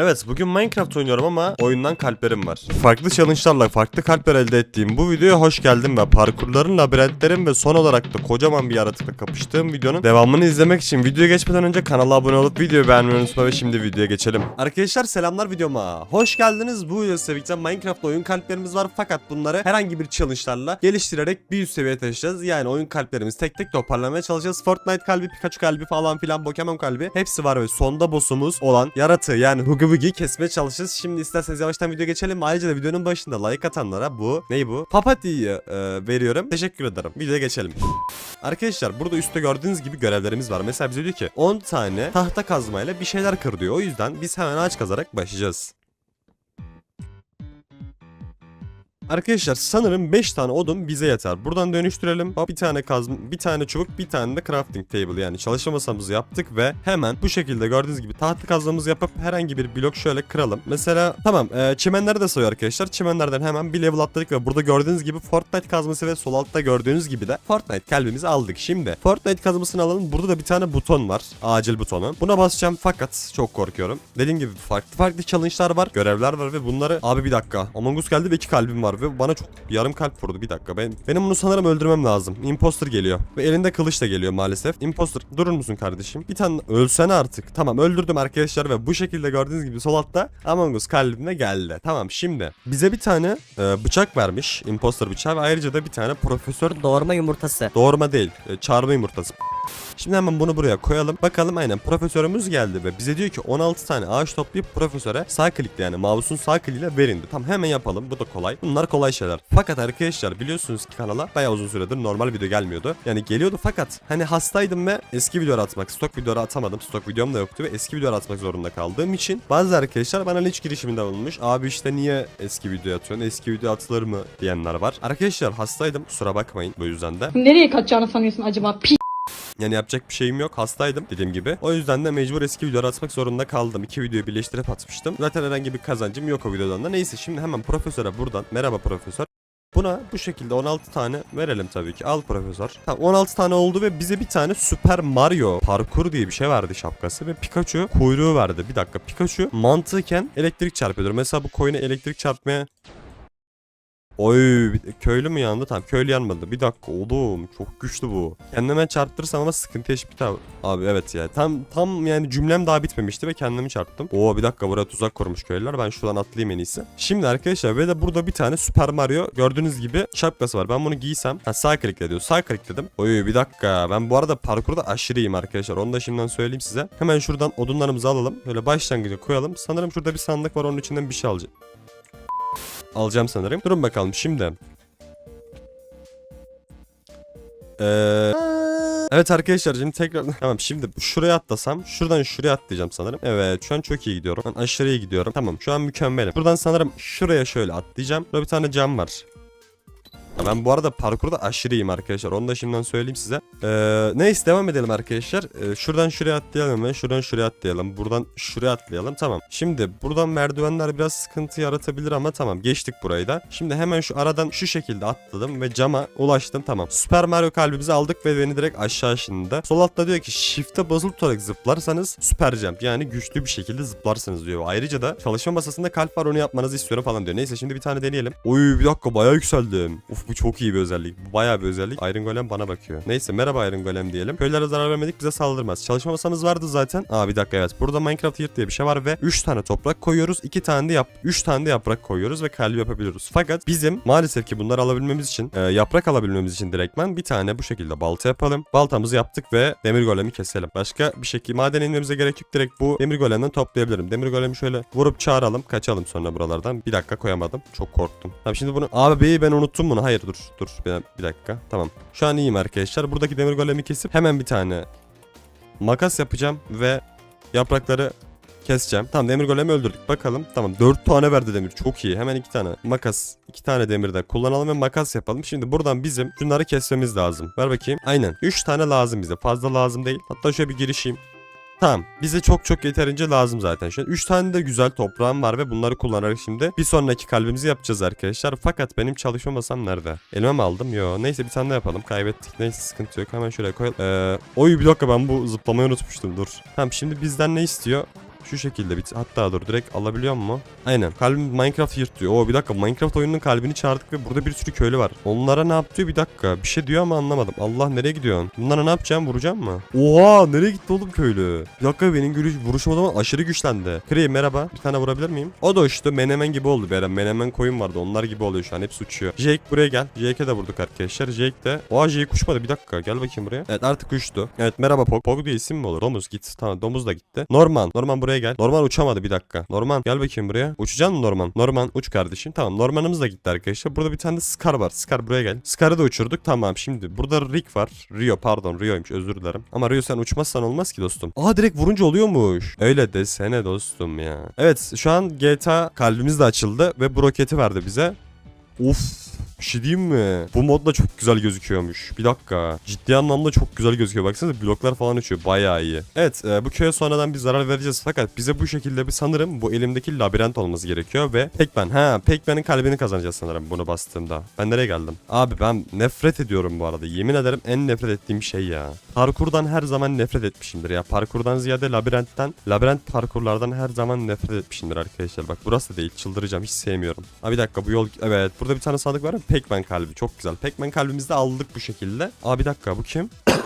Evet bugün Minecraft oynuyorum ama oyundan kalplerim var. Farklı challenge'larla farklı kalpler elde ettiğim bu videoya hoş geldin ve parkurların, labirentlerin ve son olarak da kocaman bir yaratıkla kapıştığım videonun devamını izlemek için videoya geçmeden önce kanala abone olup videoyu beğenmeyi unutma ve şimdi videoya geçelim. Arkadaşlar selamlar videoma. Hoş geldiniz. Bu videoda birlikte Minecraft oyun kalplerimiz var fakat bunları herhangi bir challenge'larla geliştirerek bir üst seviyeye taşıyacağız. Yani oyun kalplerimiz tek tek toparlamaya çalışacağız. Fortnite kalbi, Pikachu kalbi falan filan, Pokemon kalbi hepsi var ve sonda boss'umuz olan yaratığı yani Wugi'yi kesmeye çalışacağız. Şimdi isterseniz yavaştan video geçelim. Ayrıca da videonun başında like atanlara bu ney bu? Papatiya'yı e, veriyorum. Teşekkür ederim. Videoya geçelim. Arkadaşlar burada üstte gördüğünüz gibi görevlerimiz var. Mesela bize diyor ki 10 tane tahta kazmayla bir şeyler kır diyor. O yüzden biz hemen ağaç kazarak başlayacağız. Arkadaşlar sanırım 5 tane odun bize yeter. Buradan dönüştürelim. Bir tane kazma, bir tane çubuk, bir tane de crafting table yani çalışma masamızı yaptık ve hemen bu şekilde gördüğünüz gibi tahta kazmamızı yapıp herhangi bir blok şöyle kıralım. Mesela tamam e, çimenleri de sayıyor arkadaşlar. Çimenlerden hemen bir level atladık ve burada gördüğünüz gibi Fortnite kazması ve sol altta gördüğünüz gibi de Fortnite kalbimizi aldık. Şimdi Fortnite kazmasını alalım. Burada da bir tane buton var. Acil butonu. Buna basacağım fakat çok korkuyorum. Dediğim gibi farklı farklı challenge'lar var. Görevler var ve bunları abi bir dakika. Among Us geldi ve iki kalbim var ve bana çok yarım kalp vurdu bir dakika. Ben benim bunu sanırım öldürmem lazım. Imposter geliyor ve elinde kılıç da geliyor maalesef. Imposter durur musun kardeşim? Bir tane ölsene artık. Tamam öldürdüm arkadaşlar ve bu şekilde gördüğünüz gibi sol altta Among Us kalbime geldi. Tamam şimdi bize bir tane e, bıçak vermiş. Imposter bıçağı ve ayrıca da bir tane profesör Doğurma yumurtası. Doğurma değil. e, Çağırma yumurtası. Şimdi hemen bunu buraya koyalım. Bakalım aynen profesörümüz geldi ve bize diyor ki 16 tane ağaç toplayıp profesöre sağ klikle yani mouse'un sağ kliğiyle verin. Tamam hemen yapalım. Bu da kolay. Bunlar kolay şeyler. Fakat arkadaşlar biliyorsunuz ki kanala bayağı uzun süredir normal video gelmiyordu. Yani geliyordu fakat hani hastaydım ve eski videolar atmak, stok videoları atamadım. Stok videom da yoktu ve eski videolar atmak zorunda kaldığım için bazı arkadaşlar bana linç girişiminde bulunmuş. Abi işte niye eski video atıyorsun? Eski video atılır mı diyenler var. Arkadaşlar hastaydım. Kusura bakmayın bu yüzden de. Nereye kaçacağını sanıyorsun acaba? Yani yapacak bir şeyim yok. Hastaydım dediğim gibi. O yüzden de mecbur eski videoları atmak zorunda kaldım. İki videoyu birleştirip atmıştım. Zaten herhangi bir kazancım yok o videodan da. Neyse şimdi hemen profesöre buradan. Merhaba profesör. Buna bu şekilde 16 tane verelim tabii ki. Al profesör. Tamam 16 tane oldu ve bize bir tane Super Mario parkur diye bir şey verdi şapkası ve Pikachu kuyruğu verdi. Bir dakika Pikachu mantıken elektrik çarpıyordur. Mesela bu koyuna elektrik çarpmaya Oy köylü mü yandı? Tamam köylü yanmadı. Bir dakika oğlum çok güçlü bu. Kendime çarptırsam ama sıkıntı yaşayıp tabi. Abi evet ya tam tam yani cümlem daha bitmemişti ve kendimi çarptım. Oo bir dakika buraya tuzak kurmuş köylüler. Ben şuradan atlayayım en iyisi. Şimdi arkadaşlar ve de burada bir tane Super Mario gördüğünüz gibi şapkası var. Ben bunu giysem ha, sağ klikle diyor. Sağ klikledim. Oy bir dakika ben bu arada parkurda aşırı iyiyim arkadaşlar. Onu da şimdiden söyleyeyim size. Hemen şuradan odunlarımızı alalım. Böyle başlangıca koyalım. Sanırım şurada bir sandık var onun içinden bir şey alacağım alacağım sanırım. Durun bakalım şimdi. Ee, evet arkadaşlar şimdi tekrar tamam şimdi şuraya atlasam şuradan şuraya atlayacağım sanırım. Evet şu an çok iyi gidiyorum. Ben aşırı iyi gidiyorum. Tamam şu an mükemmelim. Buradan sanırım şuraya şöyle atlayacağım. Burada bir tane cam var. Ben bu arada parkurda aşırı iyiyim arkadaşlar. Onu da şimdiden söyleyeyim size. Ee, neyse devam edelim arkadaşlar. Ee, şuradan şuraya atlayalım ve şuradan şuraya atlayalım. Buradan şuraya atlayalım. Tamam. Şimdi buradan merdivenler biraz sıkıntı yaratabilir ama tamam. Geçtik burayı da. Şimdi hemen şu aradan şu şekilde atladım ve cama ulaştım. Tamam. Süper Mario kalbimizi aldık ve beni direkt aşağı şimdi. Sol altta diyor ki shift'e basılı tutarak zıplarsanız süper jump yani güçlü bir şekilde zıplarsınız diyor. Ayrıca da çalışma masasında kalp var onu yapmanızı istiyorum falan diyor. Neyse şimdi bir tane deneyelim. Oy bir dakika bayağı yükseldim. Uf bu çok iyi bir özellik. Bu bayağı bir özellik. Iron Golem bana bakıyor. Neyse merhaba Iron Golem diyelim. Köylere zarar vermedik bize saldırmaz. Çalışma masamız vardı zaten. Aa bir dakika evet. Burada Minecraft Yurt diye bir şey var ve 3 tane toprak koyuyoruz. 2 tane de yap 3 tane de yaprak koyuyoruz ve kalbi yapabiliyoruz. Fakat bizim maalesef ki bunları alabilmemiz için e, yaprak alabilmemiz için direktmen bir tane bu şekilde balta yapalım. Baltamızı yaptık ve demir golemi keselim. Başka bir şekilde maden inmemize gerek yok. Direkt bu demir golemden toplayabilirim. Demir golemi şöyle vurup çağıralım. Kaçalım sonra buralardan. Bir dakika koyamadım. Çok korktum. Tamam şimdi bunu abi ben unuttum bunu. Hayır dur dur bir, bir dakika. Tamam. Şu an iyiyim arkadaşlar. Buradaki demir golemi kesip hemen bir tane makas yapacağım ve yaprakları keseceğim. Tamam demir golemi öldürdük. Bakalım. Tamam 4 tane verdi demir. Çok iyi. Hemen 2 tane makas. 2 tane demir de kullanalım ve makas yapalım. Şimdi buradan bizim şunları kesmemiz lazım. Ver bakayım. Aynen. 3 tane lazım bize. Fazla lazım değil. Hatta şöyle bir girişeyim. Tamam. Bize çok çok yeterince lazım zaten. An 3 tane de güzel toprağım var ve bunları kullanarak şimdi bir sonraki kalbimizi yapacağız arkadaşlar. Fakat benim çalışma masam nerede? Elime mi aldım? Yo. Neyse bir tane daha yapalım. Kaybettik. Neyse sıkıntı yok. Hemen şuraya koyalım. Ee, oy bir dakika ben bu zıplamayı unutmuştum. Dur. Tamam şimdi bizden ne istiyor? Şu şekilde bit. Hatta dur direkt alabiliyor mu? Aynen. Kalbim Minecraft yırt diyor. Oo bir dakika Minecraft oyununun kalbini çağırdık ve burada bir sürü köylü var. Onlara ne yap bir dakika. Bir şey diyor ama anlamadım. Allah nereye gidiyorsun? Bunlara ne yapacağım? Vuracağım mı? Oha nereye gitti oğlum köylü? Bir dakika benim görüş, vuruşum o zaman aşırı güçlendi. Kree merhaba. Bir tane vurabilir miyim? O da uçtu. Menemen gibi oldu bir. Menemen koyun vardı. Onlar gibi oluyor şu an. Hepsi uçuyor. Jake buraya gel. Jake'e de vurduk arkadaşlar. Jake de. Oha Jake uçmadı. Bir dakika. Gel bakayım buraya. Evet artık uçtu. Evet merhaba Pog. Pog diye isim mi olur? Domuz git. Tamam domuz da gitti. Norman. Norman buraya gel. Norman uçamadı bir dakika. Norman gel bakayım buraya. Uçacaksın mı Norman? Norman uç kardeşim. Tamam Norman'ımız da gitti arkadaşlar. Burada bir tane de Scar var. Scar buraya gel. Scar'ı da uçurduk. Tamam şimdi. Burada Rick var. Rio pardon Rio'ymuş özür dilerim. Ama Rio sen uçmazsan olmaz ki dostum. Aa direkt vurunca oluyormuş. Öyle desene dostum ya. Evet şu an GTA kalbimiz de açıldı ve bu roketi verdi bize. Of bir şey diyeyim mi? Bu modda çok güzel gözüküyormuş. Bir dakika. Ciddi anlamda çok güzel gözüküyor. Baksanıza bloklar falan uçuyor. Bayağı iyi. Evet e, bu köye sonradan bir zarar vereceğiz. Fakat bize bu şekilde bir sanırım bu elimdeki labirent olması gerekiyor. Ve Pac-Man. Ha Pac-Man'in kalbini kazanacağız sanırım bunu bastığımda. Ben nereye geldim? Abi ben nefret ediyorum bu arada. Yemin ederim en nefret ettiğim şey ya. Parkurdan her zaman nefret etmişimdir ya. Parkurdan ziyade labirentten, labirent parkurlardan her zaman nefret etmişimdir arkadaşlar. Bak burası da değil. Çıldıracağım. Hiç sevmiyorum. Abi bir dakika bu yol... Evet burada bir tane sandık var mı? Pac-Man kalbi. Çok güzel. Pac-Man kalbimizi de aldık bu şekilde. Abi bir dakika bu kim?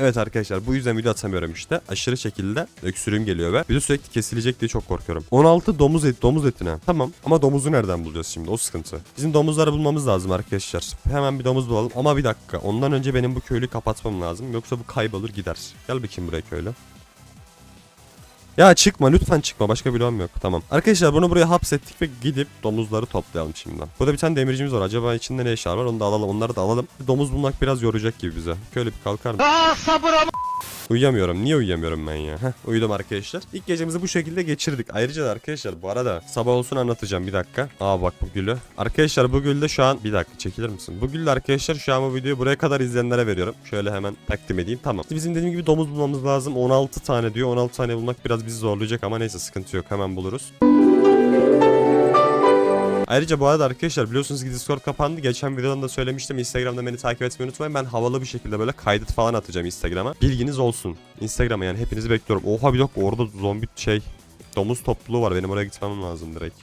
Evet arkadaşlar bu yüzden video atamıyorum işte. Aşırı şekilde öksürüğüm geliyor ve video sürekli kesilecek diye çok korkuyorum. 16 domuz et domuz etine. Tamam ama domuzu nereden bulacağız şimdi? O sıkıntı. Bizim domuzları bulmamız lazım arkadaşlar. Hemen bir domuz bulalım ama bir dakika. Ondan önce benim bu köylü kapatmam lazım. Yoksa bu kaybolur gider. Gel bakayım buraya köylü. Ya çıkma lütfen çıkma başka bloğum yok tamam. Arkadaşlar bunu buraya hapsettik ve gidip domuzları toplayalım şimdi. Burada bir tane demircimiz var acaba içinde ne eşyalar var onu da alalım onları da alalım. Domuz bulmak biraz yoracak gibi bize. Köylü bir kalkar mı? Uyuyamıyorum. Niye uyuyamıyorum ben ya? Heh, uyudum arkadaşlar. İlk gecemizi bu şekilde geçirdik. Ayrıca da arkadaşlar bu arada sabah olsun anlatacağım bir dakika. Aa bak bu gülü. Arkadaşlar bu gülde şu an bir dakika çekilir misin? Bu gülde arkadaşlar şu an bu videoyu buraya kadar izleyenlere veriyorum. Şöyle hemen takdim edeyim. Tamam. Bizim dediğim gibi domuz bulmamız lazım. 16 tane diyor. 16 tane bulmak biraz bizi zorlayacak ama neyse sıkıntı yok. Hemen buluruz. Ayrıca bu arada arkadaşlar biliyorsunuz ki Discord kapandı. Geçen videodan da söylemiştim. Instagram'da beni takip etmeyi unutmayın. Ben havalı bir şekilde böyle kaydet falan atacağım Instagram'a. Bilginiz olsun. Instagram'a yani hepinizi bekliyorum. Oha bir dakika orada zombi şey domuz topluluğu var. Benim oraya gitmem lazım direkt.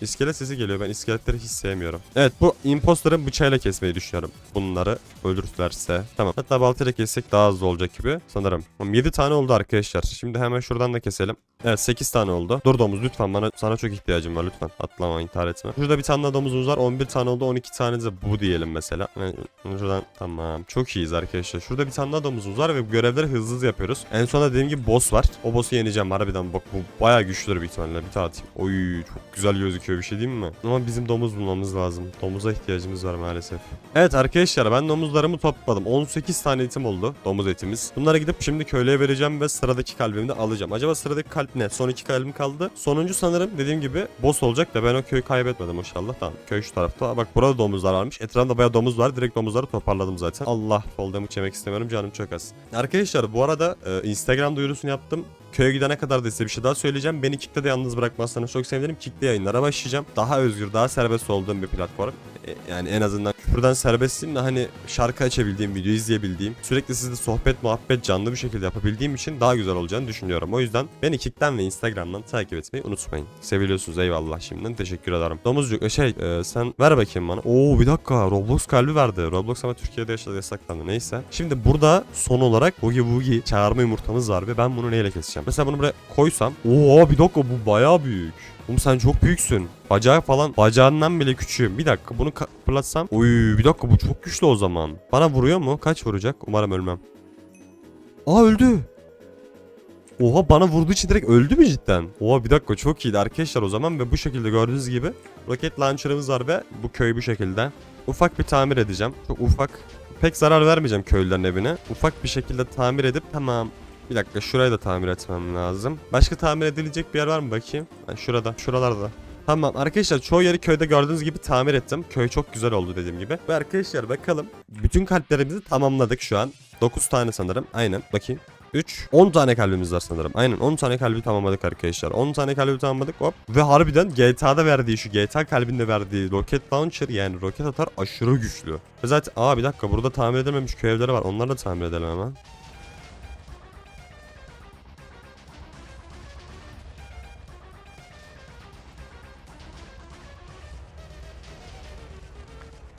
İskelet sesi geliyor. Ben iskeletleri hiç sevmiyorum. Evet bu imposter'ın bıçağıyla kesmeyi düşünüyorum. Bunları öldürürlerse. Tamam. Hatta baltayla kessek daha hızlı olacak gibi sanırım. Tamam 7 tane oldu arkadaşlar. Şimdi hemen şuradan da keselim. Evet 8 tane oldu. Dur domuz lütfen bana sana çok ihtiyacım var lütfen. Atlama intihar etme. Şurada bir tane daha domuzumuz var. 11 tane oldu. 12 tane de bu diyelim mesela. Evet, Şuradan tamam. Çok iyiyiz arkadaşlar. Şurada bir tane daha domuzumuz var ve görevleri hızlı hızlı yapıyoruz. En sonunda dediğim gibi boss var. O boss'u yeneceğim harbiden. Bak bu bayağı güçlüdür bir ihtimalle. Bir tane atayım. Oy çok güzel gözüküyor bir şey değil mi? Ama bizim domuz bulmamız lazım. Domuza ihtiyacımız var maalesef. Evet arkadaşlar ben domuzlarımı topladım. 18 tane etim oldu. Domuz etimiz. Bunlara gidip şimdi köylüye vereceğim ve sıradaki kalbimi de alacağım. Acaba sıradaki kalp ne? Son iki kalbim kaldı. Sonuncu sanırım dediğim gibi boss olacak da ben o köyü kaybetmedim inşallah. Tamam köy şu tarafta. Bak burada domuzlar varmış. Etrafında bayağı domuz var. Direkt domuzları toparladım zaten. Allah fall damage yemek istemiyorum. Canım çok az. Arkadaşlar bu arada e, Instagram duyurusunu yaptım. Köye gidene kadar da size bir şey daha söyleyeceğim. Beni Kick'te de yalnız bırakmazsanız çok sevinirim. Kick'te yayınlara başlayacağım. Daha özgür, daha serbest olduğum bir platform. E, Yani en azından küfürden serbestim hani şarkı açabildiğim, video izleyebildiğim, sürekli sizle sohbet, muhabbet canlı bir şekilde yapabildiğim için daha güzel olacağını düşünüyorum. O yüzden beni Kick'ten ve Instagram'dan takip etmeyi unutmayın. Seviliyorsunuz eyvallah şimdiden teşekkür ederim. Domuzcuk şey e, sen ver bakayım bana. Oo bir dakika Roblox kalbi verdi. Roblox ama Türkiye'de yaşadı yasaklandı neyse. Şimdi burada son olarak Boogie Boogie çağırma yumurtamız var ve ben bunu neyle keseceğim? Mesela bunu buraya koysam. Oo bir dakika bu bayağı büyük. Oğlum sen çok büyüksün. Bacağı falan bacağından bile küçüğüm. Bir dakika bunu fırlatsam. Oy bir dakika bu çok güçlü o zaman. Bana vuruyor mu? Kaç vuracak? Umarım ölmem. Aa öldü. Oha bana vurduğu için direkt öldü mü cidden? Oha bir dakika çok iyiydi arkadaşlar o zaman ve bu şekilde gördüğünüz gibi roket launcher'ımız var ve bu köy bu şekilde. Ufak bir tamir edeceğim. Çok ufak. Pek zarar vermeyeceğim köylülerin evine. Ufak bir şekilde tamir edip tamam bir dakika şurayı da tamir etmem lazım. Başka tamir edilecek bir yer var mı bakayım? Ha, şurada, şuralarda. Tamam arkadaşlar çoğu yeri köyde gördüğünüz gibi tamir ettim. Köy çok güzel oldu dediğim gibi. Ve arkadaşlar bakalım. Bütün kalplerimizi tamamladık şu an. 9 tane sanırım. Aynen bakayım. 3 10 tane kalbimiz var sanırım. Aynen 10 tane kalbi tamamladık arkadaşlar. 10 tane kalbi tamamladık hop. Ve harbiden GTA'da verdiği şu GTA kalbinde verdiği roket launcher yani roket atar aşırı güçlü. Ve zaten aa bir dakika burada tamir edilmemiş köy evleri var. Onları da tamir edelim hemen.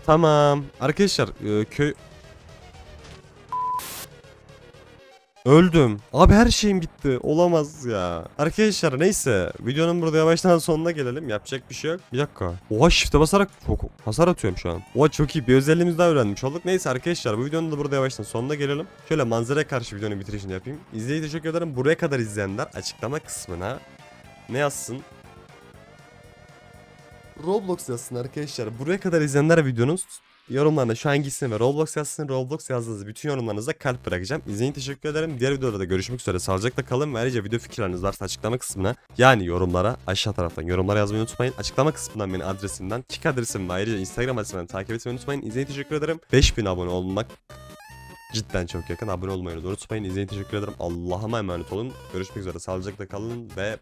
Tamam. Arkadaşlar e, köy... Öldüm. Abi her şeyim bitti. Olamaz ya. Arkadaşlar neyse. Videonun burada yavaştan sonuna gelelim. Yapacak bir şey yok. Bir dakika. Oha shift'e basarak çok hasar atıyorum şu an. Oha çok iyi. Bir özelliğimizi daha öğrenmiş olduk. Neyse arkadaşlar bu videonun da burada yavaştan sonuna gelelim. Şöyle manzaraya karşı videonun bitirişini yapayım. İzleyiciye teşekkür ederim. Buraya kadar izleyenler açıklama kısmına ne yazsın? Roblox yazsın arkadaşlar. Buraya kadar izleyenler videonun yorumlarına şu hangisini ve Roblox yazsın. Roblox yazdığınız bütün yorumlarınıza kalp bırakacağım. İçin teşekkür ederim. Diğer videolarda görüşmek üzere. Sağlıcakla kalın ve ayrıca video fikirleriniz varsa açıklama kısmına yani yorumlara aşağı taraftan yorumlara yazmayı unutmayın. Açıklama kısmından beni adresimden, kick adresim ve ayrıca Instagram adresimden takip etmeyi unutmayın. İçin teşekkür ederim. 5000 abone olmak cidden çok yakın. Abone olmayı unutmayın. İçin teşekkür ederim. Allah'ıma emanet olun. Görüşmek üzere. Sağlıcakla kalın ve